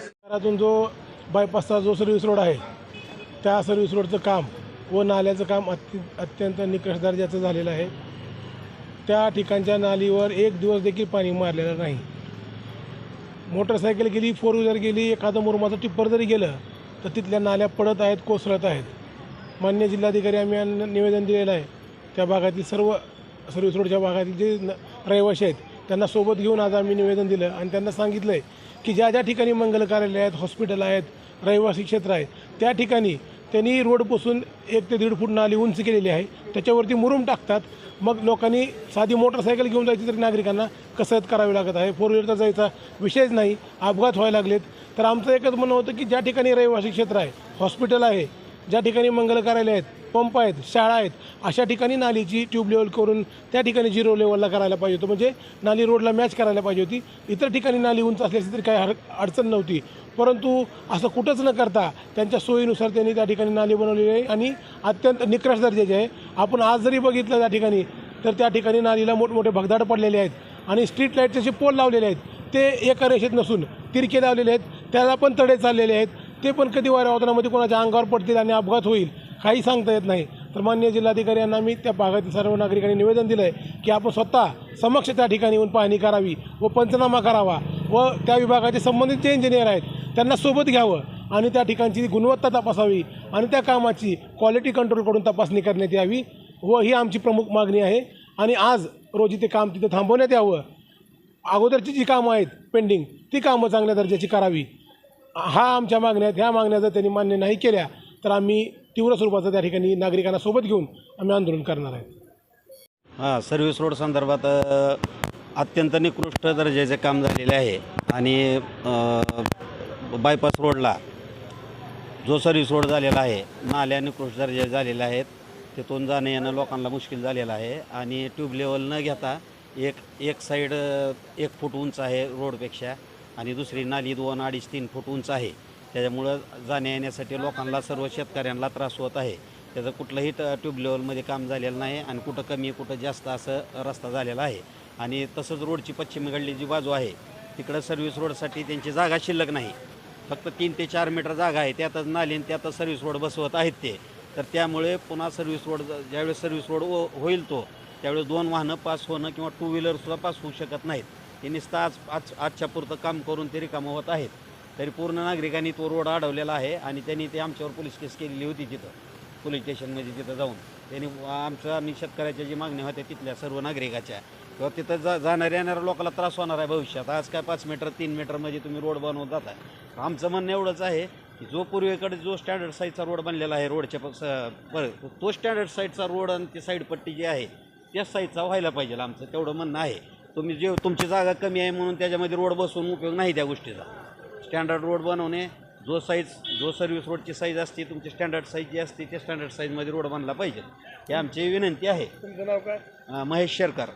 शहरातून जो बायपासचा जो सर्व्हिस रोड आहे त्या सर्व्हिस रोडचं काम व नाल्याचं काम अत्य अत्यंत निकष दर्जाचं झालेलं आहे. त्या ठिकाणच्या नालीवर एक दिवस देखील पाणी मारलेलं नाही. मोटरसायकल गेली फोर व्हीलर गेली एखादं मुरमाचं टिप्पर जरी गेलं तर तिथल्या नाल्या पडत आहेत कोसळत आहेत. मान्य जिल्हाधिकारी आम्ही निवेदन दिलेलं आहे. त्या भागातील सर्व सर्व्हिस रोडच्या भागातील जे रहिवासी आहेत. त्यांना सोबत घेऊन आज आम्ही निवेदन दिलं आणि त्यांना सांगितलं आहे की ज्या ज्या ठिकाणी मंगल कार्यालय आहेत हॉस्पिटल आहेत रहिवासी क्षेत्र आहे त्या ठिकाणी त्यांनी रोडपासून एक ते दीड फूट नाली उंच केलेली आहे. त्याच्यावरती मुरुम टाकतात. मग लोकांनी साधी मोटरसायकल घेऊन जायची तरी नागरिकांना कसरत करावी लागत आहे. फोर व्हीलरचा जायचा विषयच नाही. अपघात व्हायला लागलेत. तर आमचं एकच म्हणणं होतं की ज्या ठिकाणी रहिवासी क्षेत्र आहे हॉस्पिटल आहे ज्या ठिकाणी मंगल कार्यालय आहेत पंप आहेत शाळा आहेत अशा ठिकाणी नालीची ट्यूब लेवल करून त्या ठिकाणी झिरो लेवलला करायला पाहिजे होतं. म्हणजे नाली रोडला मॅच करायला पाहिजे होती. इतर ठिकाणी नाली उंच असल्याची तरी काही हर अडचण नव्हती. परंतु असं कुठंच न करता त्यांच्या सोयीनुसार त्यांनी त्या ठिकाणी नाली बनवलेली आहे आणि अत्यंत निकराश दर्जाची आहे. आपण आज जरी बघितलं त्या ठिकाणी तर त्या ठिकाणी नालीला मोठमोठे भगदाड पडलेले आहेत आणि स्ट्रीट लाईटचे जे पोल लावलेले आहेत. ते एका रेषेत नसून तिरके लावलेले आहेत. त्याला पण तडे चाललेले आहेत. ते पण कधी वाऱ्यावतनामध्ये कोणाच्या अंगावर पडतील आणि अपघात होईल काही सांगता येत नाही. तर मान्य जिल्हाधिकारी यांना मी त्या भागातील सर्व नागरिकांनी निवेदन दिलं आहे की आपण स्वतः समक्ष त्या ठिकाणी येऊन पाहणी करावी व पंचनामा करावा व त्या विभागाचे संबंधित जे इंजिनियर आहेत त्यांना सोबत घ्यावं आणि त्या ठिकाणची गुणवत्ता तपासावी आणि त्या कामाची क्वालिटी कंट्रोलकडून तपासणी करण्यात यावी व ही आमची प्रमुख मागणी आहे. आणि आज रोजी ते काम तिथं थांबवण्यात यावं. अगोदरची जी कामं आहेत पेंडिंग ती कामं चांगल्या दर्जाची करावी. हा आमच्या मागण्या आहेत. ह्या मागण्या जर त्यांनी मान्य नाही केल्या तर आम्ही तीव्र स्वरूपाचं त्या ठिकाणी नागरिकांना सोबत घेऊन आम्ही आंदोलन करणार आहे. हां सर्व्हिस रोड संदर्भात अत्यंत निकृष्ट दर्जाचे काम झालेले आहे. आणि बायपास रोडला जो सर्व्हिस रोड झालेला आहे नाल्या निकृष्ट दर्जा झालेल्या आहेत. तिथून जाणं येणं लोकांना मुश्किल झालेलं आहे. आणि ट्यूब लेवल न घेता एक एक साईड एक फूट उंच आहे रोडपेक्षा आणि दुसरी नाली दोन अडीच तीन फूट उंच आहे. त्याच्यामुळं जाण्या येण्यासाठी लोकांना सर्व शेतकऱ्यांना त्रास होत आहे. त्याचं कुठलंही ट ट्यूब लेवलमध्ये काम झालेलं नाही आणि कुठं कमी कुठं जास्त असं रस्ता झालेला आहे. आणि तसंच रोडची पश्चिमेकडली जी बाजू आहे तिकडं सर्व्हिस रोडसाठी त्यांची जागा शिल्लक नाही. फक्त तीन ते चार मीटर जागा आहे. त्यातच नाली आणि त्यातच सर्व्हिस रोड बसवत आहेत ते. तर त्यामुळे पुन्हा सर्व्हिस रोड ज्यावेळेस सर्व्हिस हो- रोड होईल तो त्यावेळेस दोन वाहनं पास होणं किंवा टू व्हीलरसुद्धा पास होऊ शकत नाहीत. ते नुसतं आज आज आजच्या पुरतं काम करून ते रिकामं होत आहेत. तरी पूर्ण नागरिकांनी तो रोड अडवलेला आहे आणि त्यांनी ते आमच्यावर पोलीस केस केलेली होती तिथं पोलीस स्टेशनमध्ये तिथं जाऊन. त्यांनी आमच्या आणि शेतकऱ्याच्या जी मागण्या होत्या तिथल्या सर्व नागरिकाच्या. किंवा तिथं जा जाणाऱ्या येणाऱ्या लोकांना त्रास होणार आहे भविष्यात. आज काय पाच मीटर तीन मीटरमध्ये तुम्ही रोड बनवत जाता आमचं म्हणणं एवढंच आहे की जो पूर्वेकडे जो स्टँडर्ड साईडचा रोड बनलेला आहे रोडच्या प- स- बर तो स्टँडर्ड साईडचा रोड आणि ती साईडपट्टी जी आहे त्याच साईडचा व्हायला पाहिजे आमचं. तेवढं म्हणणं आहे. तुम्ही जे तुमची जागा कमी आहे म्हणून त्याच्यामध्ये रोड बसवून उपयोग नाही त्या गोष्टीचा. स्टँडर्ड रोड बनवणे जो साईज जो सर्व्हिस रोडची साईज असते तुमची स्टँडर्ड साईज जी असते त्या स्टँडर्ड साईजमध्ये रोड बनला पाहिजे. ही आमची विनंती आहे. तुमचं नाव काय? महेश शेरकर.